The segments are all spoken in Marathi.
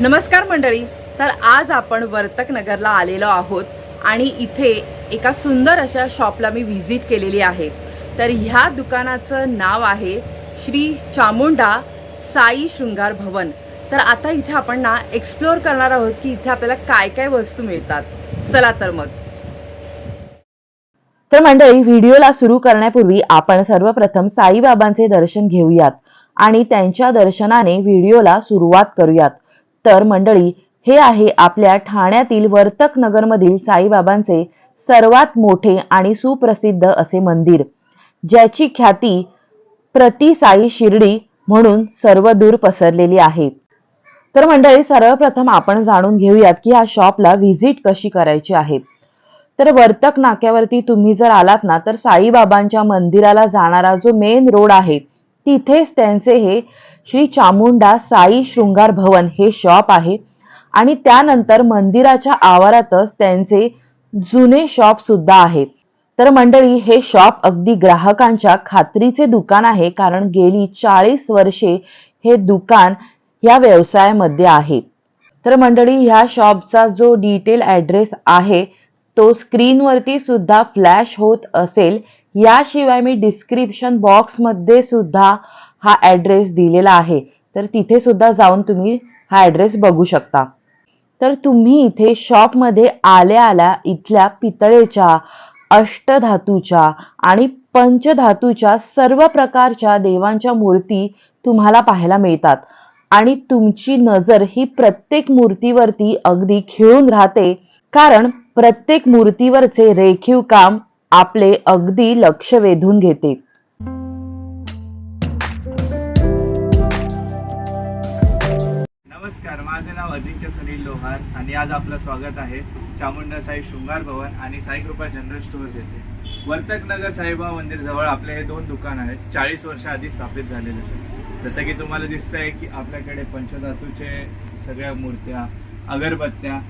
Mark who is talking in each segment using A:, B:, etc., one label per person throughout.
A: नमस्कार मंडळी. तर आज आपण वर्तक नगरला आलेलो आहोत आणि इथे एका सुंदर अशा शॉपला मी व्हिजिट केलेली आहे. तर ह्या दुकानाचं नाव आहे श्री चामुंडा साई शृंगार भवन. तर आता इथे आपण ना एक्सप्लोअर करणार आहोत की इथे आपल्याला काय काय वस्तू मिळतात. चला तर मग.
B: तर मंडळी व्हिडिओला सुरू करण्यापूर्वी आपण सर्वप्रथम साईबाबांचे दर्शन घेऊयात आणि त्यांच्या दर्शनाने व्हिडिओला सुरुवात करूयात. तर मंडळी हे आहे आपल्या ठाण्यातील वर्तक नगरमधील साईबाबांचे सर्वात मोठे आणि सुप्रसिद्ध असे मंदिर ज्याची ख्याती प्रति साई शिर्डी म्हणून सर्वदूर पसरलेली आहे. तर मंडळी सर्वप्रथम आपण जाणून घेऊयात की या शॉपला व्हिजिट कशी करायची आहे. तर वर्तक नाक्यावरती तुम्ही जर आलात ना तर साईबाबांच्या मंदिराला जाणारा जो मेन रोड आहे तिथेच त्यांचे हे श्री चामुंडा साई शृंगार भवन हे शॉप आहे. आणि त्यानंतर मंदिराच्या आवारातच त्यांचे जुने शॉप सुद्धा आहे. तर मंडळी हे शॉप अगदी ग्राहकांच्या खात्रीचे दुकान आहे कारण गेली चाळीस वर्षे हे दुकान या व्यवसायामध्ये आहे. तर मंडळी ह्या शॉपचा जो डिटेल ऍड्रेस आहे तो स्क्रीनवरती सुद्धा फ्लॅश होत असेल. याशिवाय मी डिस्क्रिप्शन बॉक्समध्ये सुद्धा हा ॲड्रेस दिलेला आहे. तर तिथे सुद्धा जाऊन तुम्ही हा ॲड्रेस बघू शकता. तर तुम्ही इथे शॉपमध्ये आल्या आल्या इथल्या पितळेच्या अष्टधातूच्या आणि पंचधातूच्या सर्व प्रकारच्या देवांच्या मूर्ती तुम्हाला पाहायला मिळतात. आणि तुमची नजर ही प्रत्येक मूर्तीवरती अगदी खिळून राहते. कारण प्रत्येक मूर्तीवरचे रेखीव काम आपले अगदी लक्ष वेधून घेते.
C: नमस्कार माझे नाव अजिंक्य सनील लोहार आणि आज आपलं स्वागत आहे चामुंडा साई शृंगार भवन आणि साई कृपा जनरल स्टोअर्स येथे. वर्तक नगर साईबाबा मंदिर जवळ आपले हे दोन दुकान आहेत चाळीस वर्ष आधी स्थापित झालेले आहेत. जसं की तुम्हाला दिसतंय की आपल्याकडे पंचधातूचे सगळ्या मूर्त्या अगरबत्त्या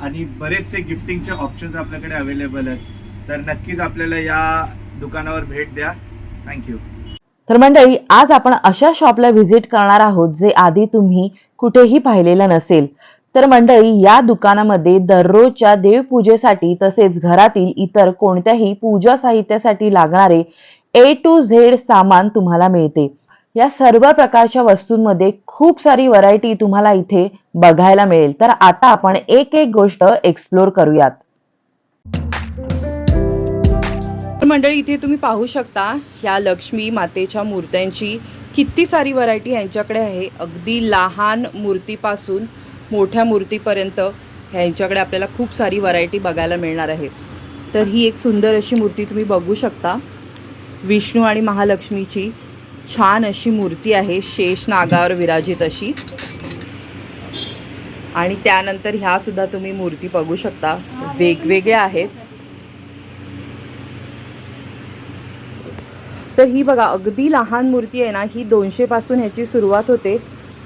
C: आणि बरेचसे गिफ्टिंगचे ऑप्शन्स आपल्याकडे अवेलेबल आहेत. तर नक्कीच आपल्याला या दुकानावर भेट द्या. थँक्यू
B: तर मंडळी आज आपण अशा शॉपला व्हिजिट करणार आहोत जे आधी तुम्ही कुठेही पाहिलेलं नसेल. तर मंडळी या दुकानामध्ये दररोजच्या देवपूजेसाठी तसेच घरातील इतर कोणत्याही पूजा साहित्यासाठी लागणारे ए टू झेड सामान तुम्हाला मिळते. या सर्व प्रकारच्या वस्तूंमध्ये खूप सारी व्हरायटी तुम्हाला इथे बघायला मिळेल. तर आता आपण एक एक गोष्ट एक्सप्लोर करूयात.
A: मंडळी इथे तुम्ही पाहू शकता ह्या लक्ष्मी मातेच्या मूर्त्यांची किती सारी व्हरायटी यांच्याकडे आहे. अगदी लहान मूर्तीपासून मोठ्या मूर्तीपर्यंत ह्यांच्याकडे आपल्याला खूप सारी व्हरायटी बघायला मिळणार आहे तर ही एक सुंदर अशी मूर्ती तुम्ही बघू शकता. विष्णू आणि महालक्ष्मीची छान अशी मूर्ती आहे शेष नागावर विराजित अशी. आणि त्यानंतर ह्यासुद्धा तुम्ही मूर्ती बघू शकता. वेगवेगळ्या आहेत. तर ही बघा अगदी लहान मूर्ती आहे ना ही दोनशेपासून ह्याची सुरुवात होते.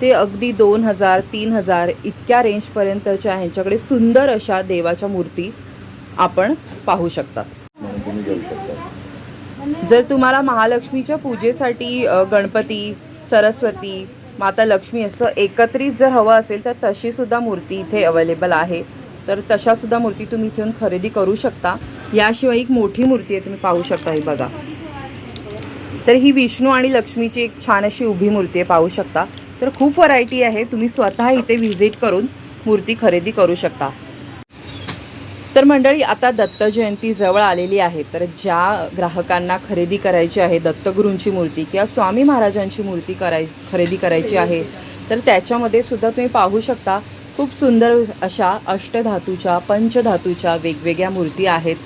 A: ते अगदी दोन हजार तीन हजार इतक्या रेंजपर्यंतच्या ह्यांच्याकडे सुंदर अशा देवाच्या मूर्ती आपण पाहू शकता जर तुम्हाला महालक्ष्मीच्या पूजेसाठी गणपती सरस्वती माता लक्ष्मी असं एकत्रित जर हवं असेल तर तशी सुद्धा मूर्ती इथे अवेलेबल आहे. तर तशा सुद्धा मूर्ती तुम्ही इथे येऊन खरेदी करू शकता. याशिवाय एक मोठी मूर्ती आहे तुम्ही पाहू शकता ही बघा. तर ही विष्णू आणि लक्ष्मीची एक छान अशी उभी मूर्ती आहे पाहू शकता. तर खूप व्हरायटी आहे तुम्ही स्वतः इथे व्हिजिट करून मूर्ती खरेदी करू शकता. तर मंडळी आता दत्त जयंती जवळ आलेली आहे तर ज्या ग्राहकांना खरेदी करायची आहे दत्तगुरूंची मूर्ती किंवा स्वामी महाराजांची मूर्ती कराय खरेदी करायची आहे तर त्याच्यामध्ये सुद्धा तुम्ही पाहू शकता खूप सुंदर अशा अष्टधातूच्या पंचधातूच्या वेगवेगळ्या मूर्ती आहेत.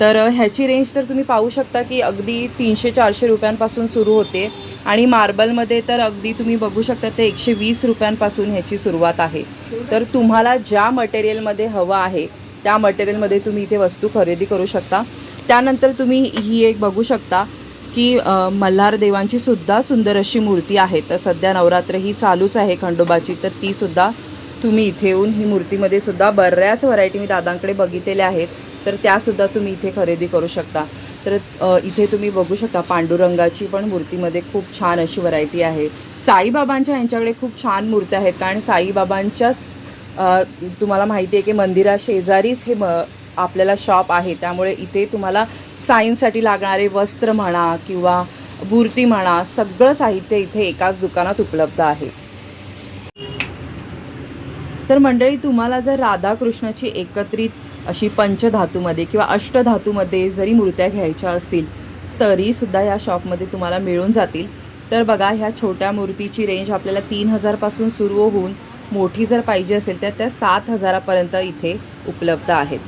A: तर ह्याची रेंज तर तुम्ही पाहू शकता की अगदी तीनशे चारशे रुपयांपासून सुरू होते आणि मार्बलमध्ये तर अगदी तुम्ही बघू शकता ते एकशे वीस रुपयांपासून ह्याची सुरुवात आहे. तर तुम्हाला ज्या मटेरियलमध्ये हवं आहे त्या मटेरियलमध्ये तुम्ही इथे वस्तू खरेदी करू शकता. त्यानंतर तुम्ही ही एक बघू शकता की मल्हार देवांची सुद्धा सुंदर अशी मूर्ती आहे. तर सध्या नवरात्र ही चालूच आहे खंडोबाची तर तीसुद्धा तुम्ही इथे येऊन ही मूर्तीमध्ये सुद्धा बऱ्याच व्हरायटी मी दादांकडे बघितलेल्या आहेत. तर त्यासुद्धा तुम्ही इथे खरेदी करू शकता. तर इथे तुम्ही बघू शकता पांडुरंगाची पण मूर्तीमध्ये खूप छान अशी व्हरायटी आहे. साईबाबांच्या यांच्याकडे खूप छान मूर्त्या आहेत कारण साईबाबांच्याच तुम्हाला माहिती आहे की मंदिरा शेजारीच हे म आपल्याला शॉप आहे. त्यामुळे इथे तुम्हाला साईंसाठी लागणारे वस्त्र म्हणा किंवा मूर्ती म्हणा सगळं साहित्य इथे एकाच दुकानात उपलब्ध आहे. तर मंडळी तुम्हाला जर राधाकृष्णाची एकत्रित अशी पंचधातूमध्ये किंवा अष्टधातूमध्ये जरी मूर्त्या घ्यायच्या असतील तरीसुद्धा या शॉपमध्ये तुम्हाला मिळून जातील. तर बघा ह्या छोट्या मूर्तीची रेंज आपल्याला तीन हजारपासून सुरू होऊन मोठी जर पाहिजे असेल तर त्या सात हजारापर्यंत इथे उपलब्ध आहेत.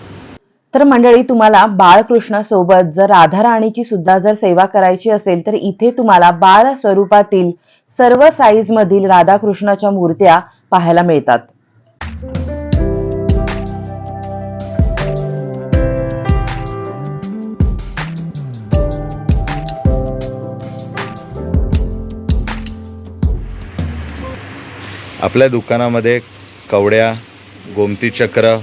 B: तर मंडळी तुम्हाला बाळकृष्णासोबत जर राधाराणीची सुद्धा जर सेवा करायची असेल तर इथे तुम्हाला बाळ स्वरूपातील सर्व साईजमधील राधाकृष्णाच्या मूर्त्या पाहायला मिळतात.
D: आपल्या दुकानामध्ये कवड्या गोमती चक्र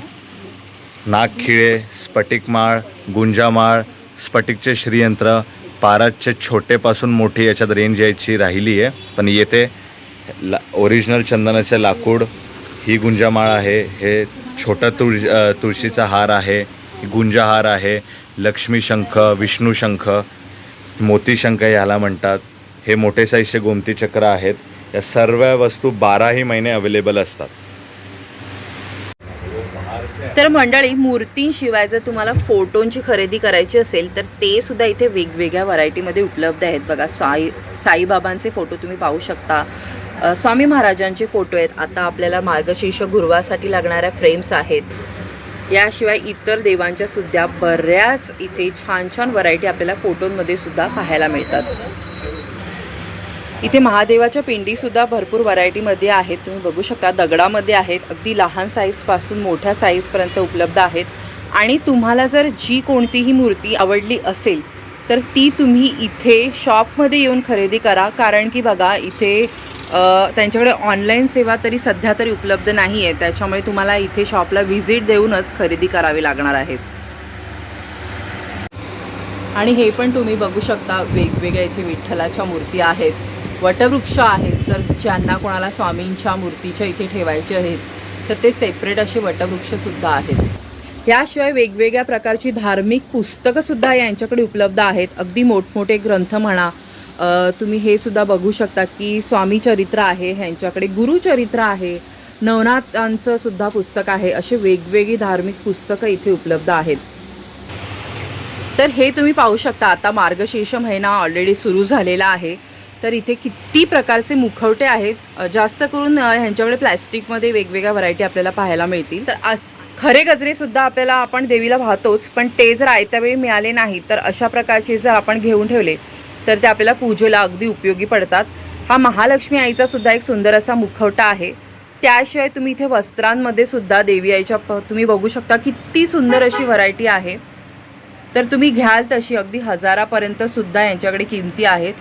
D: नागखिळे स्फटिकमाळ गुंजामाळ स्फटिकचे श्रीयंत्र पाराचे छोटेपासून मोठी याच्यात रेंज यायची राहिली आहे. पण येते ला ओरिजिनल चंदनाचे लाकूड ही गुंजामाळ आहे हे छोटा तुळ तुळशीचा हार आहे गुंजाहार आहे लक्ष्मीशंख विष्णूशंख मोतीशंख ह्याला याला म्हणतात. हे मोठे साईजचे गोमती चक्र आहेत. या सर्व वस्तू बाराही महिने अवेलेबल असतात.
A: तर मंडळी मूर्तींशिवाय जर तुम्हाला फोटोंची खरेदी करायची असेल तर ते सुद्धा इथे वेगवेगळ्या व्हरायटीमध्ये उपलब्ध आहेत. बघा साई साईबाबांचे फोटो तुम्ही पाहू शकता. स्वामी महाराजांचे फोटो आहेत. आता आपल्याला मार्गशीर्ष गुरुवारसाठी लागणाऱ्या फ्रेम्स आहेत. याशिवाय इतर देवांच्या सुद्धा बऱ्याच इथे छान छान व्हरायटी आपल्याला फोटोंमध्ये सुद्धा पाहायला मिळतात. इथे महादेवाच्या पिंडीसुद्धा भरपूर व्हरायटीमध्ये आहेत. तुम्ही बघू शकता दगडामध्ये आहेत. अगदी लहान साईजपासून मोठ्या साईजपर्यंत उपलब्ध आहेत. आणि तुम्हाला जर जी कोणतीही मूर्ती आवडली असेल तर ती तुम्ही इथे शॉपमध्ये येऊन खरेदी करा. कारण की बघा इथे त्यांच्याकडे ऑनलाईन सेवा तरी सध्या तरी उपलब्ध नाही आहे त्याच्यामुळे तुम्हाला इथे शॉपला व्हिजिट देऊनच खरेदी करावी लागणार आहेत. आणि हे पण तुम्ही बघू शकता वेगवेगळ्या इथे विठ्ठलाच्या मूर्ती आहेत. वटवृक्ष आहेत. जर ज्यांना कोणाला स्वामींच्या मूर्तीच्या इथे ठेवायचे आहेत तर ते सेपरेट असे वटवृक्षसुद्धा आहेत. याशिवाय वेगवेगळ्या प्रकारची धार्मिक पुस्तकंसुद्धा यांच्याकडे उपलब्ध आहेत. अगदी मोठमोठे ग्रंथ म्हणा तुम्ही हे सुद्धा बघू शकता की स्वामी चरित्र आहे ह्यांच्याकडे गुरुचरित्र आहे नवनाथांचं सुद्धा पुस्तक आहे असे वेगवेगळी धार्मिक पुस्तकं इथे उपलब्ध आहेत. तर हे तुम्ही पाहू शकता आता मार्गशीर्ष महिना ऑलरेडी सुरू झालेला आहे. तर इथे किती प्रकारचे मुखवटे आहेत? जास्त करून ह्यांच्याकडे प्लॅस्टिकमध्ये वेगवेगळ्या व्हरायटी आपल्याला पाहायला मिळतील. तर अस खरे गजरेसुद्धा आपल्याला आपण देवीला वाहतोच पण ते जर आयत्या वेळी मिळाले नाही तर अशा प्रकारचे जर आपण घेऊन ठेवले तर ते आपल्याला पूजेला अगदी उपयोगी पडतात. हा महालक्ष्मी आईचा सुद्धा एक सुंदर असा मुखवटा आहे. त्याशिवाय तुम्ही इथे वस्त्रांमध्ये सुद्धा देवी आईच्या प- तुम्ही बघू शकता किती सुंदर अशी व्हरायटी आहे. तर तुम्ही घ्याल तशी अगदी हजारापर्यंत सुद्धा यांच्याकडे किमती आहेत.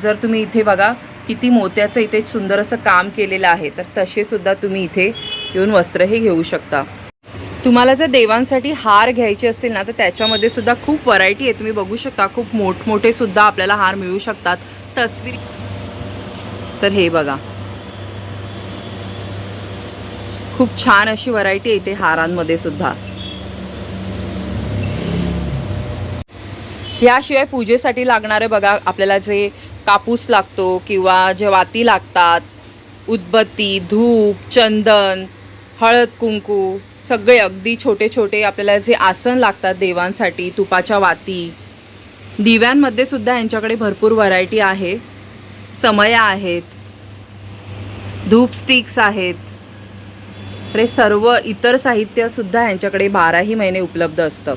A: जर तुम्ही इथे बघा किती मोत्याचं इथे सुंदर असं काम केलेलं आहे तर तसे सुद्धा तुम्ही इथे येऊन वस्त्र हे घेऊ शकता. तुम्हाला जर देवांसाठी हार घ्यायचे असतील ना तर त्याच्यामध्ये सुद्धा खूप व्हरायटी आहे. तुम्ही बघू शकता खूप मोठमोठे सुद्धा आपल्याला हार मिळू शकतात. तस्वीर तर हे बघा. खूप छान अशी व्हरायटी आहे इथे हारांमध्ये सुद्धा. याशिवाय पूजेसाठी लागणारे बघा आपल्याला जे कापूस लागतो किंवा जे वाती लागतात उदबत्ती धूप चंदन हळद कुंकू सगळे अगदी छोटे छोटे आपल्याला जे आसन लागतात देवांसाठी तुपाच्या वाती. दिव्यांमध्ये सुद्धा यांच्याकडे भरपूर व्हरायटी आहे. समया आहेत. धूप स्टिक्स आहेत. तर सर्व इतर साहित्य सुद्धा यांच्याकडे बाराही महिने उपलब्ध असतं.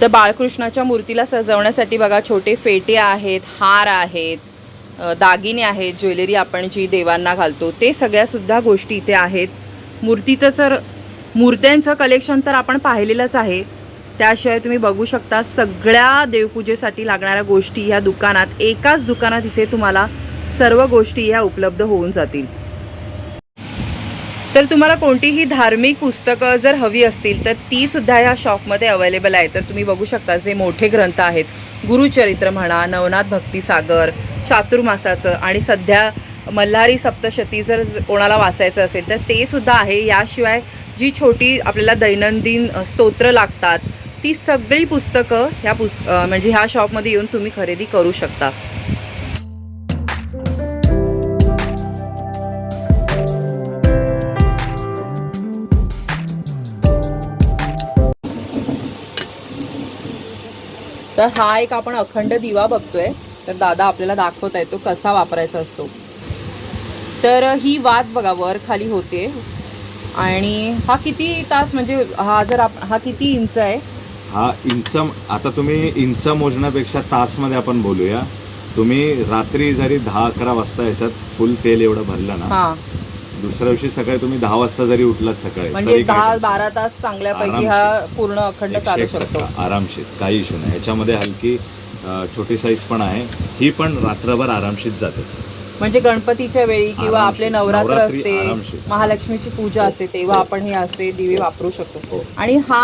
A: तर बाळकृष्णाच्या मूर्तीला सजवण्यासाठी बघा छोटे फेटे आहेत हार आहेत दागिने आहेत ज्वेलरी आपण जी देवांना घालतो ते सगळ्यासुद्धा गोष्टी इथे आहेत. मूर्तीचं तर मूर्त्यांचं कलेक्शन तर आपण पाहिलेलंच आहे. त्याशिवाय तुम्ही बघू शकता सगळ्या देवपूजेसाठी लागणाऱ्या गोष्टी ह्या दुकानात एकाच दुकानात इथे तुम्हाला सर्व गोष्टी ह्या उपलब्ध होऊन जातील. तर तुम्हाला कोणतीही धार्मिक पुस्तकं जर हवी असतील तर ती सुद्धा ह्या शॉपमध्ये अवेलेबल आहे तर तुम्ही बघू शकता जे मोठे ग्रंथ आहेत. गुरुचरित्र म्हणा नवनाथ भक्तीसागर चातुर्मासाचं आणि सध्या मल्हारी सप्तशती जर कोणाला वाचायचं असेल तर ते सुद्धा आहे. याशिवाय जी छोटी आपल्याला दैनंदिन स्तोत्र लागतात ती सगळी पुस्तकं ह्या पुस् म्हणजे ह्या शॉपमध्ये येऊन तुम्ही खरेदी करू शकता. तर हा एक आपण अखंड दिवा बघतोय. तर दादा आपल्याला दाखवत आहे तो कसा वापरायचा असतो. तर ही वात बघा वर खाली होते. आणि हा किती तास म्हणजे हा जर आप हा किती इंच आहे?
D: हा इंच आता तुम्ही इंच मोजण्यापेक्षा तासमध्ये आपण बोलूया. तुम्ही रात्री जरी दहा अकरा वाजता याच्यात फुल तेल एवढं भरलं ना
A: हा.
D: दुसऱ्या दिवशी सकाळी तुम्ही दहा वाजता जरी उठलात सकाळी
A: म्हणजे
D: तरी काय
A: दहा बारा तास चांगल्यापैकी
D: आरामशीर.
A: हा पूर्ण अखंड चालू
D: एक
A: शकतो
D: टक्का आरामशीर काही इशू नाही ह्याच्यामध्ये हलकी अ, छोटी साईज पण आहे ही पण रात्रभर आरामशीर जाते
A: म्हणजे गणपतीच्या वेळी किंवा आपले. नवरात्र
D: नवरात्री
A: असते
D: आरामशीर.
A: महालक्ष्मीची पूजा असते तेव्हा
D: हो.
A: आपण हे असे दिवे वापरू शकतो
D: हो.
A: आणि हा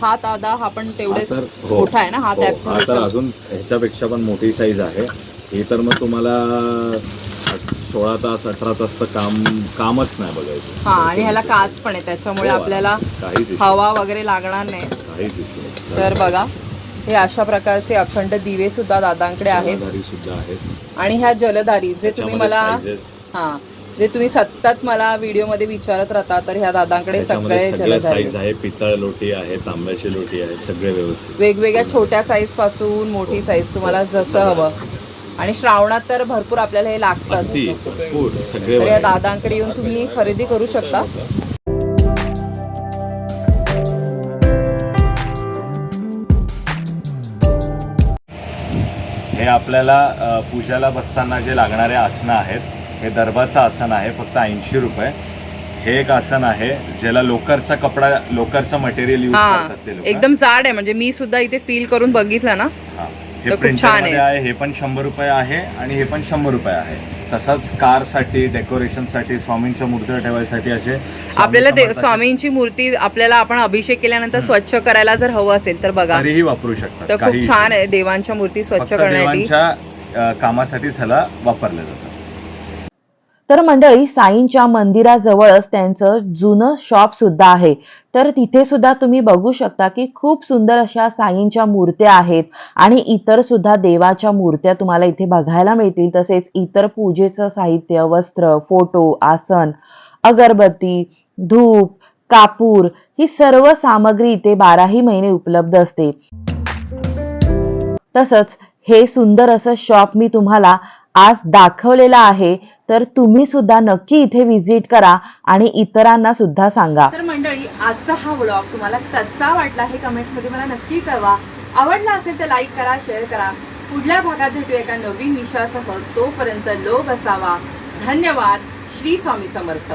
A: हा दादा हा पण तेवढेच
D: हा तर हो.
A: मोठा आहे ना हा
D: हो, हा तर अजून ह्याच्यापेक्षा पण मोठी साईज आहे हे तर मग तुम्हाला सोळा तास अठरा तास तर काम कामच नाही बघायचं.
A: हा आणि ह्याला काच पण आहे त्याच्यामुळे
D: हो,
A: आपल्याला
D: काहीच issue
A: हवा वगैरे लागणार नाही.
D: काहीच इश्यू
A: तर बघा हे अशा प्रकारचे अखंड दिवे सुद्धा दादांकडे आहेत.
D: सुद्धा आहेत.
A: आणि ह्या जलधारी जे तुम्ही
D: त्याच्यामध्ये
A: मला
D: sizes-
A: हा जे तुम्ही सतत मला व्हिडिओमध्ये विचारत राहता तर ह्या दादांकडे
D: त्याच्यामध्ये
A: सगळे
D: सगळ्या
A: जलधारी
D: साईज आहे पितळ लोटी आहे तांब्याची लोटी आहे सगळे व्यवस्थित.
A: वेगवेगळ्या छोट्या साईजपासून मोठी साईज तुम्हाला जसं हवं. आणि श्रावणात तर भरपूर आपल्याला हे लागतंच.
D: अगदी. भरपूर सगळे
A: तर या
D: variety.
A: दादांकडे येऊन तुम्ही खरेदी करू शकता.
D: हे आपल्याला अ, पूजाला बसताना जे लागणारे आसनं आहेत हे दर्भाचं आसन आहे फक्त ऐंशी रुपये. हे एक आसन आहे ज्याला लोकरचा कपडा लोकरचं मटेरियल यूज
A: हा
D: करतात ते लोक.
A: एकदम जाड आहे म्हणजे मी सुद्धा इथे फील करून बघितलं ना.
D: हे.
A: तर खूप
D: छानमध्ये आहे. हे पण शंभर रुपये आहे आणि हे पण शंभर रुपये आहे. तसंच कारसाठी डेकोरेशनसाठी स्वामींच्या मूर्त्या ठेवायसाठी असे स्वामी
A: आपल्याला दे-
D: समर्थाचे
A: स्वामींची मूर्ती आपल्याला आपण अभिषेक केल्यानंतर स्वच्छ करायला जर हवं असेल तर बघा.
D: तरीही वापरू शकतात.
A: तर
D: काही
A: खूप छान आहे देवांच्या मूर्ती स्वच्छ
D: फक्त
A: करण्यासाठी.
D: देवांच्या अ, कामासाठीच ह्याला वापरलं जातं
B: तर मंडळी साईंच्या मंदिराजवळच त्यांचं जुनं शॉप सुद्धा आहे. तर तिथे सुद्धा तुम्ही बघू शकता की खूप सुंदर अशा साईंच्या मूर्त्या आहेत आणि इतर सुद्धा देवाच्या मूर्त्या तुम्हाला इथे बघायला मिळतील. तसेच इतर पूजेचं साहित्य वस्त्र फोटो आसन अगरबत्ती धूप कापूर ही सर्व सामग्री इथे बाराही महिने उपलब्ध असते. तसंच हे सुंदर असं शॉप मी तुम्हाला आज दाखवलेलं आहे. तर तुम्ही सुद्धा नक्की इथे व्हिजिट करा आणि इतरांना सुद्धा सांगा.
A: तर मंडळी आजचा हा व्लॉग तुम्हाला कसा वाटला हे कमेंट्समध्ये मला नक्की कळवा. आवडला असेल तर लाईक करा शेअर करा. पुढल्या भागात भेटूया एका नवीन विषयासह तोपर्यंत लोभ असावा. धन्यवाद. श्री स्वामी समर्थ.